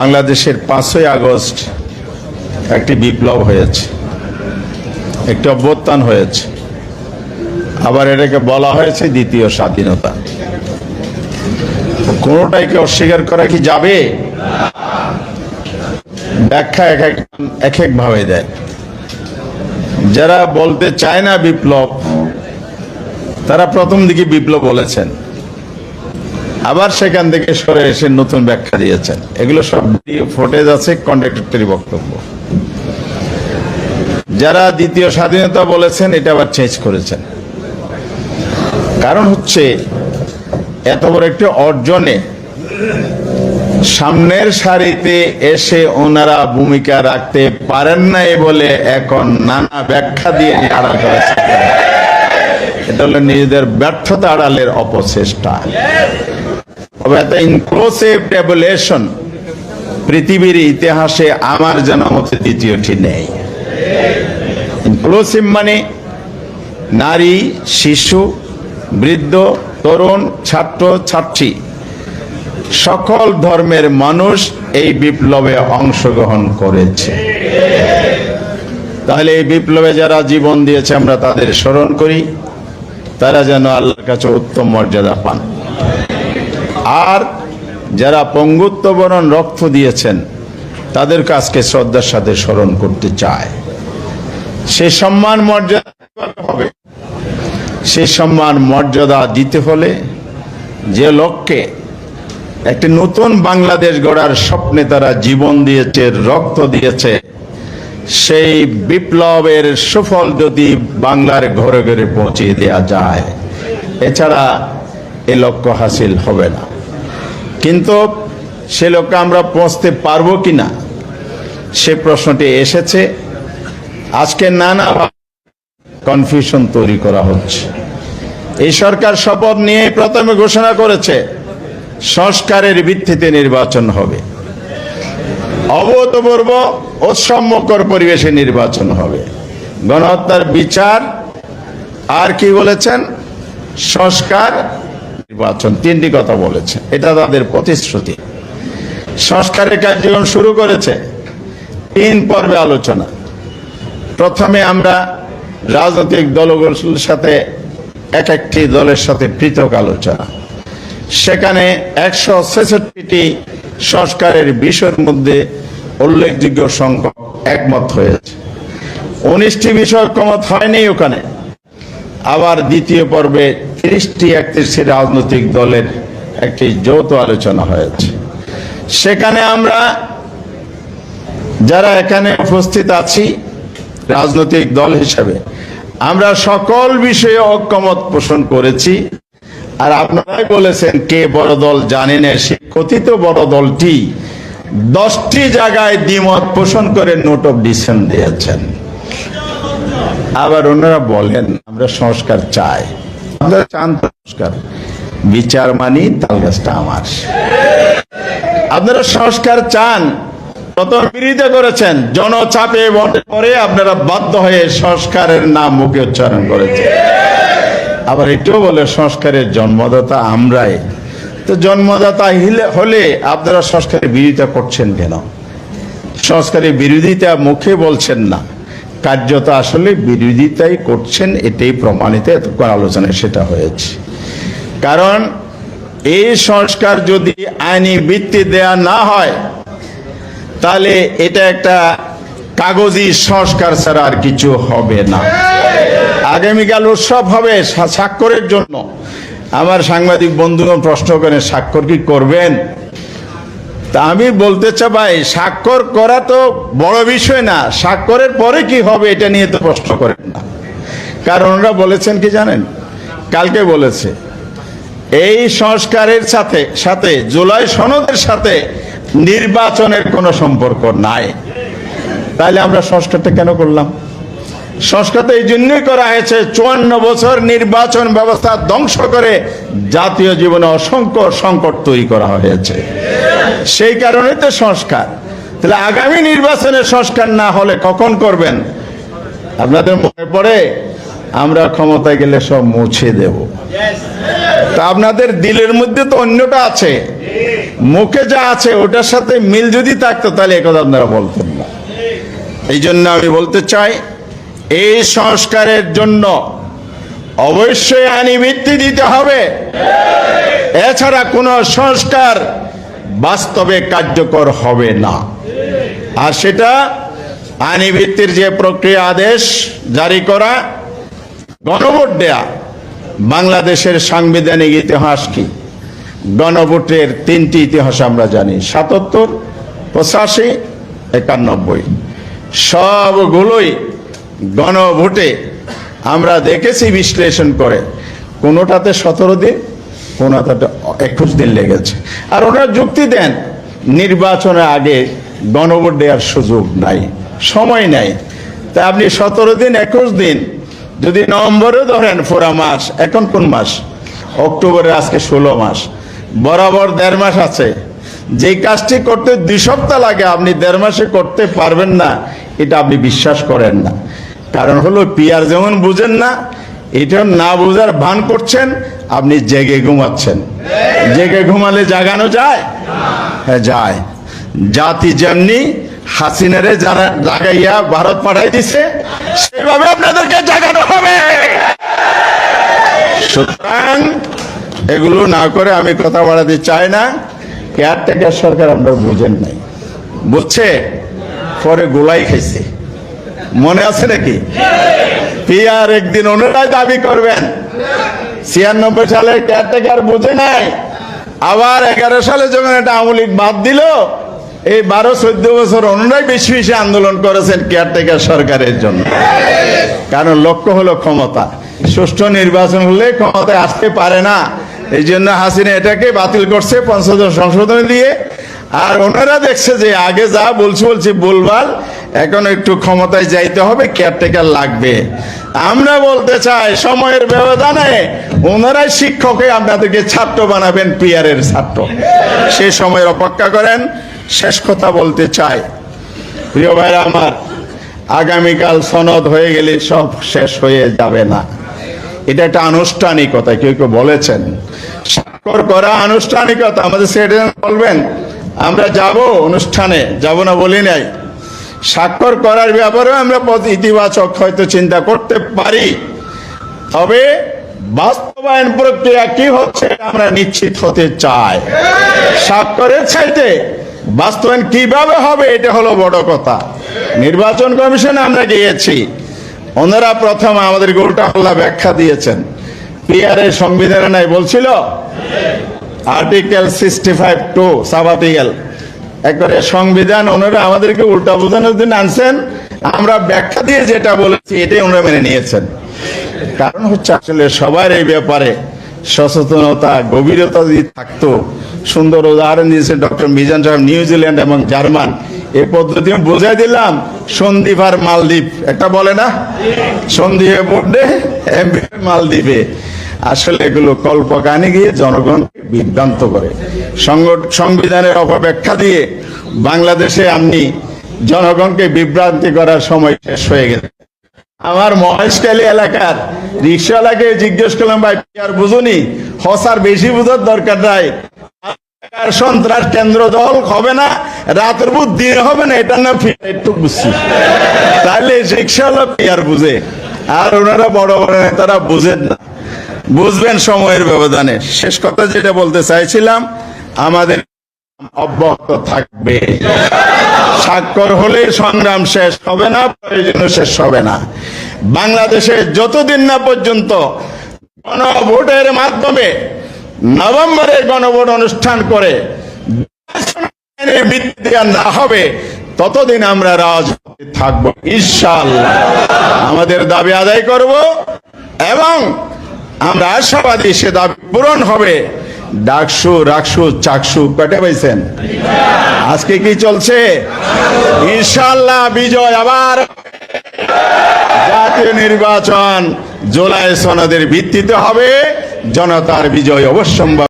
বাংলাদেশের পাঁচই আগস্ট একটি বিপ্লব হয়েছে, একটি অভ্যুত্থান হয়েছে। আবার এটাকে বলা হয়েছে দ্বিতীয় স্বাধীনতা। কোনোটাইকে অস্বীকার করা কি যাবে? ব্যাখ্যা এক এক এক এক ভাবে দেয়। যারা বলতে চায় না বিপ্লব, তারা প্রথম দিকে বিপ্লব বলেছেন। আবার সেখান থেকে সরে এসে নতুন ব্যাখ্যা দিয়েছেন। এগুলো সব ফুটেজ আছে কন্ডাক্টরের বক্তব্য। যারা দ্বিতীয় স্বাধীনতা বলেছেন, এটা আবার চেঞ্জ করেছেন। কারণ হচ্ছে, এত বড় একটি অর্জনে সামনের সারিতে এসে ওনারা ভূমিকা রাখতে পারেন নাই বলে এখন নানা ব্যাখ্যা দিয়ে আড়াল করা চেষ্টা করে। এটা হলো নিজেদের ব্যর্থতা আড়ালের অপচেষ্টা পৃথিবীর ইতিহাসে আমার জানা মতে দ্বিতীয়টি নেই। ইনক্লুসিভ মানে নারী, শিশু, বৃদ্ধ, তরুণ, ছাত্র, ছাত্রী। সকল ধর্মের মানুষ এই বিপ্লবে অংশগ্রহণ করেছে। তাহলে এই বিপ্লবে যারা জীবন দিয়েছে, আমরা তাদের স্মরণ করি। তারা যেন আল্লাহর কাছে উত্তম মর্যাদা পান। আর যারা পঙ্গুত্ব বরণ রক্ত দিয়েছেন, তাদের কাছকে শ্রদ্ধার সাথে স্মরণ করতে চায়। সে সম্মান মর্যাদা হবে। সে সম্মান মর্যাদা দিতে হলে যে লক্ষ্যে একটি নতুন বাংলাদেশ গড়ার স্বপ্নে তারা জীবন দিয়েছে, রক্ত দিয়েছে, সেই বিপ্লবের সুফল যদি বাংলার ঘরে ঘরে পৌঁছে দেওয়া যায়, এছাড়া এ লক্ষ্য হাসিল হবে না। কিন্তু সে লক্ষ্যে আমরা পৌঁছতে পারব কি না? সে প্রশ্নটি এসেছে। আজকে নানা কনফিউশন তৈরি করা হচ্ছে। এই সরকার শপথ নিয়ে প্রথমে ঘোষণা করেছে, সংস্কারের ভিত্তিতে নির্বাচন হবে। অভূতপূর্ব ও সম্যকর পরিবেশে নির্বাচন হবে। গণহত্যার বিচার আর কি বলেছেন? সংস্কার নির্বাচন। তিনটি কথা বলেছেন এটা তাদের প্রতিশ্রুতি। সংস্কারের কার্যক্রম শুরু করেছে তিন পর্বে আলোচনা। প্রথমে আমরা রাজনৈতিক দলগুলোর সাথে এক একটি দলের সাথে পৃথক আলোচনা। সেখানে একশো ছেষট্টিটি সংস্কারের বিষয়ের মধ্যে উল্লেখযোগ্য সংখ্যক একমত হয়েছে। উনিশটি বিষয় কমত হয়নি ওখানে। আবার দ্বিতীয় পর্বে তিরিশটি একত্রিশটি রাজনৈতিক দলের একটি যৌথ আলোচনা হয়েছে। সেখানে আমরা যারা এখানে উপস্থিত আছি, রাজনৈতিক দল হিসেবে, আমরা সকল বিষয়ে ঐক্যমত পোষণ করেছি। আর আপনারাই বলেছেন, কে বড় দল জানে না, সে কথিত বড় দলটি দশটি জায়গায় দ্বিমত পোষণ করে নোট অফ ডিসিশন দিয়েছেন। আবার ওনারা বলেন, আমরা সংস্কার চাই। চান সংস্কার বিচার মানি, তাল গাছটা আমার। আপনারা সংস্কার চান করেছেন, জনচাপে পরে আপনারা বাধ্য হয়ে সংস্কারের নাম মুখে উচ্চারণ আবার এটাও বলে, সংস্কারের জন্মদাতা আমরাই। তো জন্মদাতা হলে আপনারা সংস্কারের বিরোধিতা করছেন কেন? সংস্কারের বিরোধিতা মুখে বলছেন না। কার্যত আসলে বিরোধিতাই করছেন, এটাই প্রমাণিত এতক্ষণ আলোচনায় সেটা হয়েছে। কারণ এই সংস্কার যদি আইনি ভিত্তি দেয়া না হয়, তাহলে এটা একটা কাগজি সংস্কার ছাড়া আর কিছু হবে না। আগামীকাল উৎসব হবে স্বাক্ষরের জন্য। আমার সাংবাদিক বন্ধুগণ প্রশ্ন করেন, স্বাক্ষর কি করবেন? তা আমি বলতে চাই, ভাই, স্বাক্ষর করা তো বড় বিষয় না। স্বাক্ষরের পরে কি হবে এটা নিয়ে তো প্রশ্ন করেন না। কারণ ওরা বলেছেন কি জানেন? কালকে বলেছে, এই সংস্কারের সাথে সাথে, জুলাই সনদের সাথে নির্বাচনের কোনো সম্পর্ক নাই। তাহলে আমরা সংস্কারটা কেন করলাম? সংস্কারটা এই জন্যই করা হয়েছে, চুয়ান্ন বছর নির্বাচন ব্যবস্থা ধ্বংস করে জাতীয় জীবনে অসংখ্য সংকট তৈরি করা হয়েছে। সেই কারণে তো সংস্কার। তাহলে আগামী নির্বাচনে সংস্কার না হলে কখন করবেন? আপনাদের মনে পড়ে? আমরা ক্ষমতায় গেলে সব মুছে দেব। তা আপনাদের দিলের মধ্যে তো অন্যটা আছে। মুখে যা আছে, ওটার সাথে মিল যদি থাকতো, তাহলে একথা আপনারা বলতেন না। এই জন্য আমি বলতে চাই, এই সংস্কারের জন্য অবশ্যই আইনি ভিত্তি দিতে হবে। এছাড়া কোনো সংস্কার বাস্তবে কার্যকর হবে না। আর সেটা আইনি ভিত্তির যে প্রক্রিয়া আদেশ জারি করা, গণভোট দেয়া, বাংলাদেশের সাংবিধানিক ইতিহাস কি? গণভোটের তিনটি ইতিহাস আমরা জানি, সাতাত্তর, পঁচাশি, একানব্বই। সবগুলোই গণভোটে আমরা দেখেছি, বিশ্লেষণ করে। কোনোটাতে সতেরো দিন একুশ দিন লেগেছে। আর ওনারা যুক্তি দেন, নির্বাচনের আগে গণভোট দেওয়ার সুযোগ নাই, সময় নাই। তা আপনি সতেরো দিন, একুশ দিন, যদি নভেম্বরে ধরেন ফোরা মাস, এখন কোন মাস? অক্টোবরে আজকে ষোলো মাস, বরাবর দেড় মাস আছে। যে কাজটি করতে দুই সপ্তাহ লাগে, আপনি দেড় মাসে করতে পারবেন না, এটা আপনি বিশ্বাস করেন না। কারণ হলো, পিয়ার যেমন বুঝেন না এটা না বোঝার ভান করছেন, আপনি জেগে ঘুমাচ্ছেন। জেগে ঘুমালে জাগানো যায়? হ্যাঁ যায়। জাতি যেমনি হাসিনারে যারা জাগাইয়া ভারত পাঠাই দিছে, সেভাবে আপনাদেরকে জাগানো হবে। সুতরাং এগুলো না করে আমি কথা বাড়াতে চাই না। কেয়ারটেকার সরকার আমরা বুঝেন নাই। বুঝছে? পরে গোলাই খাইছে। মনে আছে নাকি? পিয়ার একদিন ওনারাই দাবি করবেন। ছিয়ানব্বই সালে কেয়ারটেকার বুঝে নাই আবার এগারো সালে যখন এটা আমলিক বাদ দিল, এই বারো চোদ্দ বছর ওনারাই বেশি বেশি আন্দোলন করেছেন কেয়ারটেকার সরকারের জন্য। কারণ লক্ষ্য হলো ক্ষমতা। সুষ্ঠু নির্বাচন হলে ক্ষমতায় আসতে পারে না। এই জন্য হাসিনা এটাকে বাতিল করছে পঞ্চদশ সংশোধন দিয়ে। আর ওনারা দেখছে যে আগে যা বলছি বলছি বলবাল এখন একটু ক্ষমতায় যাইতে হবে কেয়ারটেকার লাগবে। আমরা বলতে চাই, সময়ের ব্যবধানে ওনারাই শিক্ষকে আপনাদেরকে ছাত্র বানাবেন পিয়ারের ছাত্র। সে সময়ের অপেক্ষা করেন। শেষ কথা বলতে চাই, প্রিয় ভাইরা আমার, আগামীকাল সনদ হয়ে গেলে সব শেষ হয়ে যাবে না। এটা একটা আনুষ্ঠানিকতা, কেউ কেউ বলেছেন। স্বাক্ষর করা আনুষ্ঠানিকতা, আমাদের সেক্রেটারি বলবেন? আমরা যাব অনুষ্ঠানে, যাব না বলি নাই। স্বাক্ষর করার ব্যাপারেও আমরা ইতিবাচক হয়তো চিন্তা করতে পারি। তবে বাস্তবায়ন প্রক্রিয়া কি হচ্ছে আমরা নিশ্চিত হতে চাই। স্বাক্ষরের চাইতে বাস্তবায়ন কীভাবে হবে এটা হলো বড় কথা। নির্বাচন কমিশনে আমরা গিয়েছি। ওনারা প্রথম আমাদের গোলটা হল্লা ব্যাখ্যা দিয়েছেন। পিআরের সংবিধানে নাই বলছিল? আর্টিকেল সিক্সটি ফাইভ টু সাবাতিকেল একবারে সংবিধান ওনারা আমাদেরকে উল্টা বোঝানোর জন্য আনছেন। আমরা ব্যাখ্যা দিয়ে যেটা বলেছি, এটাই ওনারা মেনে নিয়েছেন। কারণ হচ্ছে আসলে সবার এই ব্যাপারে সচেতনতা, গভীরতা যদি থাকতো, সুন্দর উদাহরণ দিয়েছে ডক্টর মিজান সাহেব নিউজিল্যান্ড এবং জার্মান। এ পদ্ধতি আমি বোঝাই দিলাম সন্দীপ আর মালদ্বীপ। একটা বলে না? সন্দীপে পড়লে মালদ্বীপে। আসলে এগুলো কল্পকানি গিয়ে জনগণকে বিভ্রান্ত করে। সংবিধানের অপব্যাখ্যা দিয়ে বাংলাদেশে আপনি জনগণকে বিভ্রান্তি করার সময় শেষ হয়ে গেছে। আমার মহেশখালী এলাকার রিক্সাওয়ালাকে জিজ্ঞেস করলাম, ভাই আর বুঝুনি? হসার বেশি বুঝার দরকার নাই। সন্ত্রাস কেন্দ্র দল হবে না, রাতের বুধ দিন হবে না, এটা না একটু বুঝছি। তাহলে রিক্সাওয়ালা পিয়ার বুঝে। আর ওনারা বড় বড় নেতারা বুঝেন না। বুঝবেন সময়ের ব্যবধানে। শেষ কথা যেটা বলতে চাইছিলাম, আমাদের অব্যাহত থাকবে। স্বাক্ষর হলে সংগ্রাম শেষ হবে না, প্রয়োজনও শেষ হবে না। বাংলাদেশে যতদিন না পর্যন্ত গণভোটের মাধ্যমে নভেম্বরে গণভোট অনুষ্ঠান করে আইনের ভিত্তি না হবে, ততদিন আমরা রাজনীতি থাকব, ইনশাআল্লাহ। আমাদের দাবি আদায় করব এবং আমরা আশাবাদী সে দাবি পূরণ হবে। ডাকসু, রাকসু, চাকসু কটে পাইছেন। আজকে কি চলছে? ইনশাল্লাহ বিজয় আবার। জাতীয় নির্বাচন জুলাই সনদের ভিত্তিতে হবে। জনতার বিজয় অবশ্যম্ভাবী।